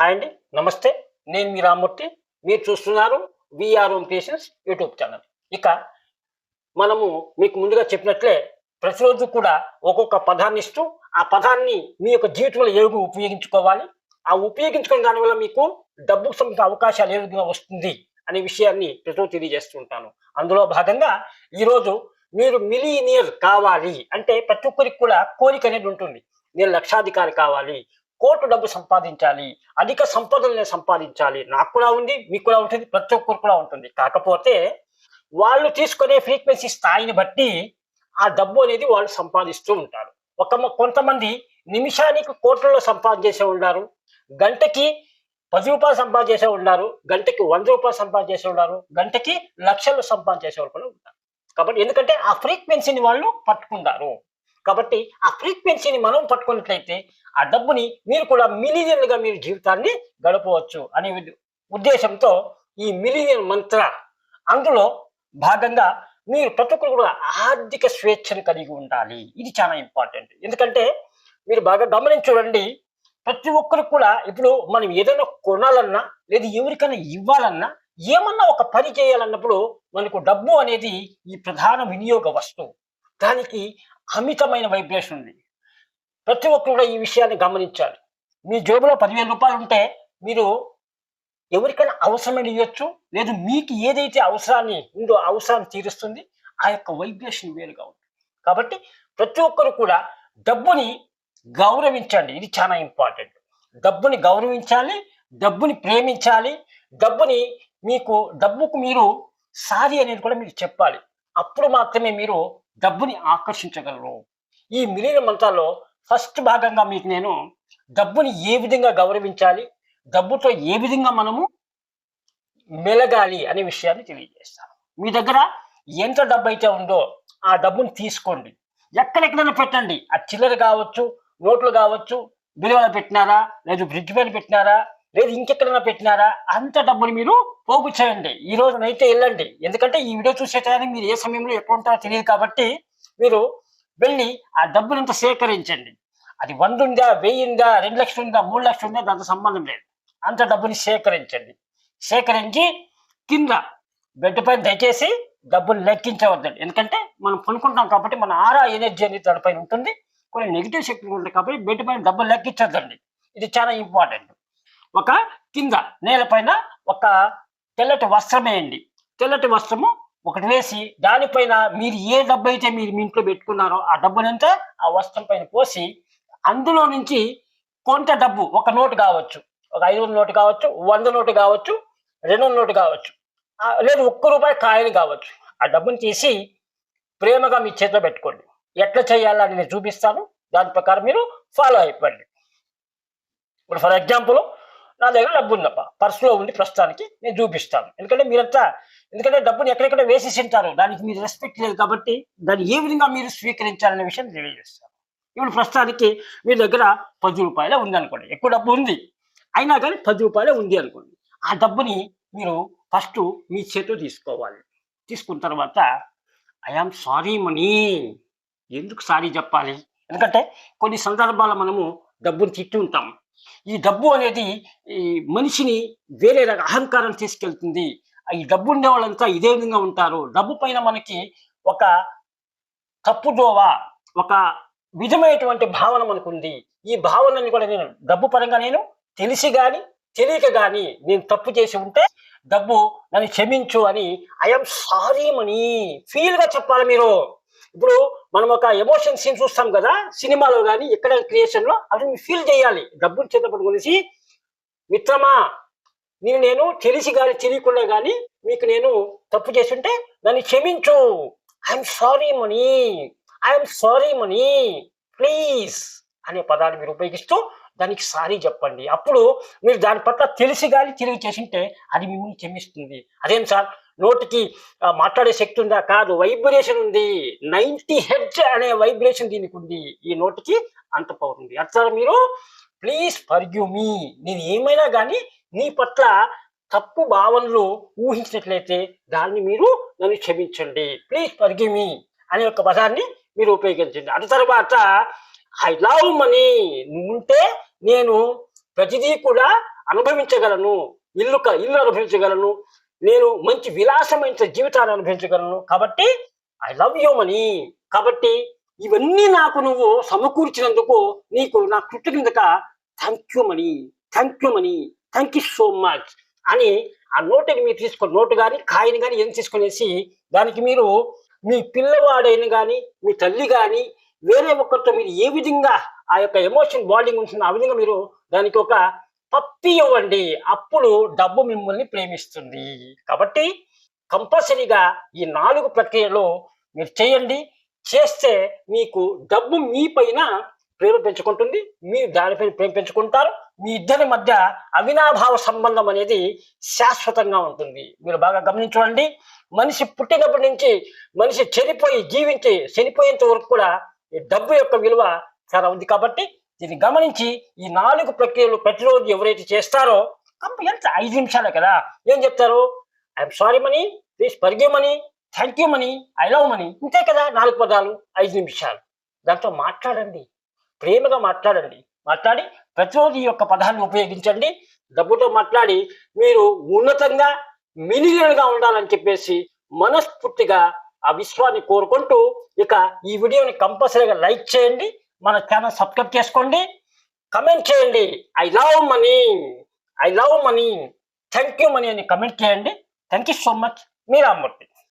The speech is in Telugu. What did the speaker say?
హాయ్ అండి నమస్తే. నేను మీ రామ్మూర్తి. మీరు చూస్తున్నారు VR Om creations YouTube channel. ఇక మనము మీకు ముందుగా చెప్పినట్లే ప్రతిరోజు కూడా ఒక్కొక్క పదాన్ని ఇస్తూ ఆ పదాన్ని మీ యొక్క జీవితంలో ఏ ఉపయోగించుకోవాలి? ఆ ఉపయోగించుకున్న దానివల్ల మీకు డబ్బుకు సంబంధించిన అవకాశాలు ఏ విధంగా వస్తుంది అనే విషయాన్ని ప్రతిరోజు తెలియజేస్తుంటాను అందులో భాగంగా ఈరోజు మీరు మిలీనియర్ కావాలి అంటే ప్రతి ఒక్కరికి కూడా కోరిక అనేది ఉంటుంది. నేను లక్షాధికారి కావాలి కోర్టు డబ్బు సంపాదించాలి అధిక సంపదలను సంపాదించాలి. నాకు కూడా ఉంది మీకు కూడా ఉంటుంది ప్రతి ఒక్కరు కూడా ఉంటుంది. కాకపోతే వాళ్ళు తీసుకునే ఫ్రీక్వెన్సీ స్థాయిని బట్టి ఆ డబ్బు అనేది వాళ్ళు సంపాదిస్తూ ఉంటారు. ఒక కొంతమంది నిమిషానికి కోట్లలో సంపాదించేసే ఉన్నారు గంటకి పది రూపాయలు సంపాదించేసే ఉన్నారు గంటకి వంద రూపాయలు సంపాదించేసే ఉన్నారు గంటకి లక్షలు సంపాదించేసే వాళ్ళు కూడా ఉంటారు. కాబట్టి ఎందుకంటే ఆ ఫ్రీక్వెన్సీని వాళ్ళు పట్టుకుంటారు కాబట్టి ఆ ఫ్రీక్వెన్సీని మనం పట్టుకున్నట్లయితే ఆ డబ్బుని మీరు కూడా మిలియన్లుగా మీరు జీవితాన్ని గడపవచ్చు అనే ఉద్దేశంతో ఈ మిలియన్ మంత్ర అందులో భాగంగా మీరు ప్రతి ఒక్కరు కూడా ఆర్థిక స్వేచ్ఛను కలిగి ఉండాలి. ఇది చాలా ఇంపార్టెంట్ ఎందుకంటే మీరు బాగా గమనించుడండి ప్రతి ఒక్కరు కూడా ఇప్పుడు మనం ఏదైనా కొనాలన్నా లేదా ఎవరికైనా ఇవ్వాలన్నా ఏమన్నా ఒక పని చేయాలన్నప్పుడు మనకు డబ్బు అనేది ఈ ప్రధాన వినియోగ వస్తువు. దానికి అమితమైన వైబ్రేషన్ ఉంది. ప్రతి ఒక్కరు కూడా ఈ విషయాన్ని గమనించాలి. మీ జేబులో పదివేల రూపాయలు ఉంటే మీరు ఎవరికైనా అవసరమైన ఇవ్వచ్చు లేదు మీకు ఏదైతే అవసరాన్ని ఉందో అవసరాన్ని తీరుస్తుంది ఆ యొక్క వైబ్రేషన్ వేరుగా ఉంటుంది. కాబట్టి ప్రతి ఒక్కరు కూడా డబ్బుని గౌరవించండి. ఇది చాలా ఇంపార్టెంట్ డబ్బుని గౌరవించాలి డబ్బుని ప్రేమించాలి డబ్బుని మీకు డబ్బుకు మీరు సారి అనేది కూడా మీరు చెప్పాలి. అప్పుడు మాత్రమే మీరు డబ్బుని ఆకర్షించగలరు. ఈ మిలియన్ మంత్రాల్లో ఫస్ట్ భాగంగా మీకు నేను డబ్బుని ఏ విధంగా గౌరవించాలి డబ్బుతో ఏ విధంగా మనము మెలగాలి అనే విషయాన్ని తెలియజేస్తాను. మీ దగ్గర ఎంత డబ్బు అయితే ఉందో ఆ డబ్బుని తీసుకోండి. ఎక్కడెక్కడైనా పెట్టండి. ఆ చిల్లర కావచ్చు నోట్లు కావచ్చు బిలువలు పెట్టినారా లేదు బ్రిడ్జ్ పైన పెట్టినారా లేదు ఇంకెక్కడైనా పెట్టినారా? అంత డబ్బుని మీరు పోగు చేయండి. ఈ రోజునైతే వెళ్ళండి. ఎందుకంటే ఈ వీడియో చూసే టైంకి మీరు ఏ సమయంలో ఎక్కడ ఉంటారో తెలియదు కాబట్టి మీరు వెళ్ళి ఆ డబ్బులంతా సేకరించండి. అది వంద ఉందా వెయ్యి ఉందా రెండు లక్షలు ఉందా మూడు లక్షలు ఉందా దాంతో సంబంధం లేదు. అంత డబ్బుని సేకరించండి. సేకరించి కింద బెడ్ పైన దయచేసి డబ్బులు లెక్కించవద్దండి. ఎందుకంటే మనం కొనుక్కుంటాం కాబట్టి మన ఆరా ఎనర్జీ అనేది దానిపైన ఉంటుంది. కొన్ని నెగిటివ్ శక్తులు ఉంటాయి కాబట్టి బెడ్ పైన డబ్బులు లెక్కించవద్దండి ఇది చాలా ఇంపార్టెంట్. ఒక కింద నేలపైన ఒక తెల్లటి వస్త్రం వేయండి తెల్లటి వస్త్రము ఒకటి వేసి దానిపైన మీరు ఏ డబ్బు అయితే మీరు మీ ఇంట్లో పెట్టుకున్నారో ఆ డబ్బునంతా ఆ వస్త్రం పైన పోసి అందులో నుంచి కొంత డబ్బు ఒక నోటు కావచ్చు. ఒక ఐదు వందల నోటు కావచ్చు వంద నోటు కావచ్చు రెండు వందల నోటు కావచ్చు. లేదు ఒక్క రూపాయి కాయలు కావచ్చు. ఆ డబ్బుని తీసి ప్రేమగా మీ చేతిలో పెట్టుకోండి. ఎట్లా చేయాలని నేను చూపిస్తాను. దాని ప్రకారం మీరు ఫాలో అయిపోండి. ఇప్పుడు ఫర్ ఎగ్జాంపుల్ నా దగ్గర డబ్బు ఉందప్ప. పర్సులో ఉంది ప్రస్తుతానికి నేను చూపిస్తాను. ఎందుకంటే మీరంతా ఎందుకంటే డబ్బుని ఎక్కడెక్కడ వేసేసి ఉంటారు దానికి మీరు రెస్పెక్ట్ లేదు కాబట్టి దాన్ని ఏ విధంగా మీరు స్వీకరించాలనే విషయం తెలియజేస్తాను. ఇప్పుడు ప్రస్తుతానికి మీ దగ్గర పది రూపాయలే ఉంది అనుకోండి. ఎక్కువ డబ్బు ఉంది అయినా కానీ పది రూపాయలే ఉంది అనుకోండి. ఆ డబ్బుని మీరు ఫస్ట్ మీ చేతిలో తీసుకోవాలి. తీసుకున్న తర్వాత ఐఆమ్ సారీ మనీ. ఎందుకు సారీ చెప్పాలి? ఎందుకంటే కొన్ని సందర్భాల్లో మనము డబ్బును తిట్టి ఉంటాం. ఈ డబ్బు అనేది ఈ మనిషిని వేరే రక అహంకారం తీసుకెళ్తుంది. ఈ డబ్బు ఉండే వాళ్ళంతా ఇదే విధంగా ఉంటారు. డబ్బు పైన మనకి ఒక తప్పుదోవ ఒక విధమైనటువంటి భావన మనకు ఉంది ఈ భావనని కూడా నేను డబ్బు పరంగా నేను తెలిసి కానీ తెలియక కానీ నేను తప్పు చేసి ఉంటే డబ్బు నన్ను క్షమించు అని ఐఎమ్ సారీ మనీ. ఫీల్గా చెప్పాలి మీరు? ఇప్పుడు మనం ఒక ఎమోషన్ సీన్ చూస్తాం కదా సినిమాలో కానీ ఎక్కడ క్రియేషన్లో అది ఫీల్ చేయాలి. డబ్బుని చేతపడి గురించి మిత్రమా నేను నేను తెలిసి కానీ తెలియకుండా కానీ మీకు నేను తప్పు చేస్తుంటే దాన్ని నన్ను క్షమించు. I'm sorry money I'm sorry money please అనే పదాన్ని మీరు ఉపయోగిస్తూ దానికి సారీ చెప్పండి. అప్పుడు మీరు దాని పట్ల తెలిసి కానీ తిరిగి చేసింటే అది మిమ్మల్ని క్షమిస్తుంది. అదేం సార్? నోటికి మాట్లాడే శక్తి ఉందా? కాదు. వైబ్రేషన్ ఉంది. నైంటీ హెడ్జ్ అనే వైబ్రేషన్ దీనికి ఉంది. ఈ నోటికి అంత పవర్ ఉంది. అట్లా మీరు ప్లీజ్ ఫర్గ్యూ మీ. నేను ఏమైనా కానీ నీ పట్ల తప్పు భావనలు ఊహించినట్లయితే దాన్ని మీరు నన్ను క్షమించండి. ప్లీజ్ ఫర్గ్యూ మీ అనే ఒక పదాన్ని మీరు ఉపయోగించండి. అటు తర్వాత ఐ లవ్ మనీ. నువ్వుంటే నేను ప్రతిదీ కూడా అనుభవించగలను ఇల్లు క- ఇల్లు అనుభవించగలను నేను మంచి విలాసమైన జీవితాన్ని అనుభవించగలను. కాబట్టి ఐ లవ్ యూ మనీ. కాబట్టి ఇవన్నీ నాకు నువ్వు సమకూర్చినందుకు నీకు నా కృతజ్ఞత. Thank you money. Thank you money. Thank you so much అని ఆ నోటుని మీరు తీసుకొని నోటు కానీ కాయని కానీ ఏం తీసుకునేసి దానికి మీరు మీ పిల్లవాడైన కానీ మీ తల్లి కానీ వేరే ఒక్కరితో మీరు ఏ విధంగా ఆ యొక్క ఎమోషన్ బాండింగ్ ఉంటుందో ఆ విధంగా మీరు దానికి ఒక పప్పి ఇవ్వండి. అప్పుడు డబ్బు మిమ్మల్ని ప్రేమిస్తుంది. కాబట్టి కంపల్సరీగా ఈ నాలుగు ప్రక్రియలో మీరు చేయండి. చేస్తే మీకు డబ్బు మీ పైన ప్రేమ పెంచుకుంటుంది. మీరు దానిపైన ప్రేమ పెంచుకుంటారు. మీ ఇద్దరి మధ్య అవినాభావ సంబంధం అనేది శాశ్వతంగా ఉంటుంది. మీరు బాగా గమనించండి. మనిషి పుట్టినప్పటి నుంచి మనిషి చనిపోయి జీవించి చనిపోయేంత వరకు కూడా ఈ డబ్బు యొక్క విలువ చాలా ఉంది కాబట్టి దీన్ని గమనించి ఈ నాలుగు ప్రక్రియలు ప్రతిరోజు ఎవరైతే చేస్తారో ఎంత ఐదు నిమిషాలే కదా? ఏం చెప్తారు? I'm sorry money please పరిగే money thank you money I love money ఇంతే కదా నాలుగు పదాలు ఐదు నిమిషాలు. దాంతో మాట్లాడండి. ప్రేమగా మాట్లాడండి. మాట్లాడి ప్రతిరోజు ఈ యొక్క పదాన్ని ఉపయోగించండి. డబ్బుతో మాట్లాడి మీరు ఉన్నతంగా మిలియన్గా ఉండాలని చెప్పేసి మనస్ఫూర్తిగా ఆ విశ్వాన్ని కోరుకుంటూ ఇక ఈ వీడియోని కంపల్సరీగా లైక్ చేయండి. మన ఛానల్ సబ్స్క్రైబ్ చేసుకోండి. కమెంట్ చేయండి. I love money I love money thank you money అని కమెంట్ చేయండి. Thank you so much Meera Rammurthy